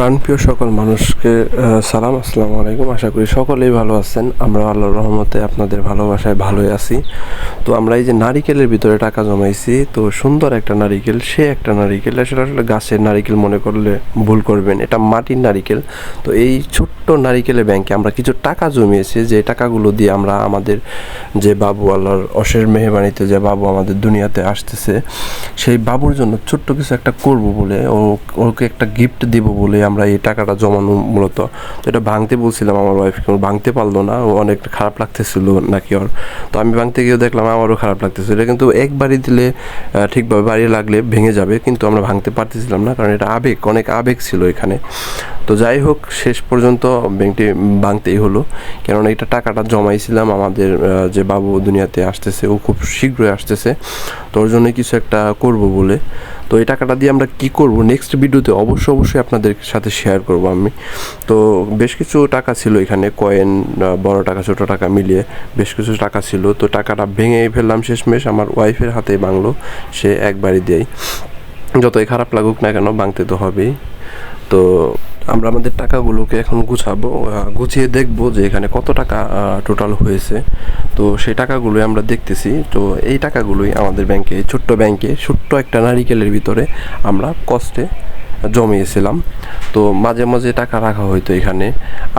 প্রাণপ্রিয় সকল মানুষকে সালাম, আসসালামু আলাইকুম। আশা করি সকলেই ভালো আছেন। আমরা আল্লাহর রহমতে আপনাদের ভালোবাসায় ভালোই আছি। তো আমরা এই যে নারিকেলের ভিতরে টাকা জমাইছি, তো সুন্দর একটা নারিকেল, সে একটা নারিকেল আসলে আসলে গাছের নারিকেল মনে করলে ভুল করবেন, এটা মাটির নারিকেল। তো এই ছোট্ট নারিকেলের ব্যাংকে আমরা কিছু টাকা জমিয়েছি, যে টাকাগুলো দিয়ে আমরা আমাদের যে বাবু আল্লাহর অশের মেহবানিতে যে বাবু আমাদের দুনিয়াতে আসতেছে, সেই বাবুর জন্য ছোট্ট কিছু একটা করব বলে, ও ওকে একটা গিফট দেব বলে আমরা এই টাকাটা জমানো মূলত। তো এটা ভাঙতে বলছিলাম আমার ওয়াইফকে ভাঙতে পারল না, ও অনেক খারাপ লাগতেছিল নাকি ওর। তো আমি ভাঙতে গিয়ে দেখলাম আমারও খারাপ লাগতেছিল। এটা কিন্তু একবারই দিলে ঠিকভাবে বাড়ি লাগলে ভেঙে যাবে, কিন্তু আমরা ভাঙতে পারতেছিলাম না, কারণ এটা আবেগ, অনেক আবেগ ছিল এখানে। তো যাই হোক, শেষ পর্যন্ত ব্যাংকটি ভাঙতেই হলো। কেননা এটা টাকাটা জমাইছিলাম আমাদের যে বাবু দুনিয়াতে আসতেছে, ও খুব শীঘ্রই আসতেছে। তো ওর জন্য কিছু একটা করব বলে। তো এই টাকাটা দিয়ে আমরা কি করব? নেক্সট ভিডিওতে অবশ্যই অবশ্যই আপনাদের সাথে শেয়ার করব আমি। তো বেশ কিছু টাকা ছিল এখানে কয়েন বড় টাকা, ছোট টাকা মিলিয়ে বেশ কিছু টাকা ছিল। তো টাকাটা ভেঙে ফেললাম শেষমেশ। আমার ওয়াইফের হাতে বাংলো সে একবারই দেয়। যতই খারাপ লাগুক না কেন, ভাঙতে তো হবেই। তো আমরা আমাদের টাকাগুলোকে এখন গুছাবো গুছিয়ে দেখব যে এখানে কত টাকা টোটাল হয়েছে। তো সেই টাকাগুলোই আমরা দেখতেছি। তো এই টাকাগুলোই আমাদের ব্যাংকে, ছোট্ট ব্যাংকে, ছোট্ট একটা নারিকেলের ভিতরে আমরা কষ্টে জমিয়েছিলাম। তো মাঝে মাঝে টাকা রাখা হইতো এখানে।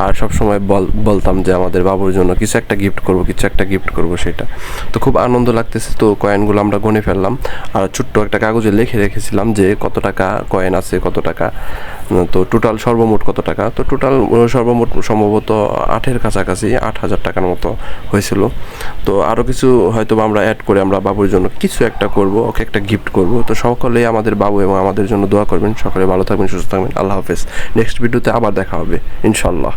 আর সব সময় বল, বলতাম যে আমাদের বাবুর জন্য কিছু একটা গিফট করব, কিছু একটা গিফট করব সেটা। তো খুব আনন্দ লাগতেছে। তো কয়েনগুলো আমরা গনে ফেললাম। আর ছোট্ট একটা কাগজে লিখে রেখেছিলাম যে কত টাকা কয়েন আছে, কত টাকা তো টোটাল সর্বমোট কত টাকা? তো টোটাল সর্বমোট সম্ভবত আটের কাছাকাছি আট হাজার টাকার মতো হয়েছিল। তো আরও কিছু হয়তো আমরা অ্যাড করে আমরা বাবুর জন্য কিছু একটা করব, ওকে একটা গিফট করব। তো সকলেই আমাদের বাবু এবং আমাদের জন্য দোয়া করবেন। সকলে ভালো থাকবেন, সুস্থ থাকবেন। আল্লাহ হাফেজ। নেক্সট ভিডিওতে আবার দেখা হবে ইনশাল্লাহ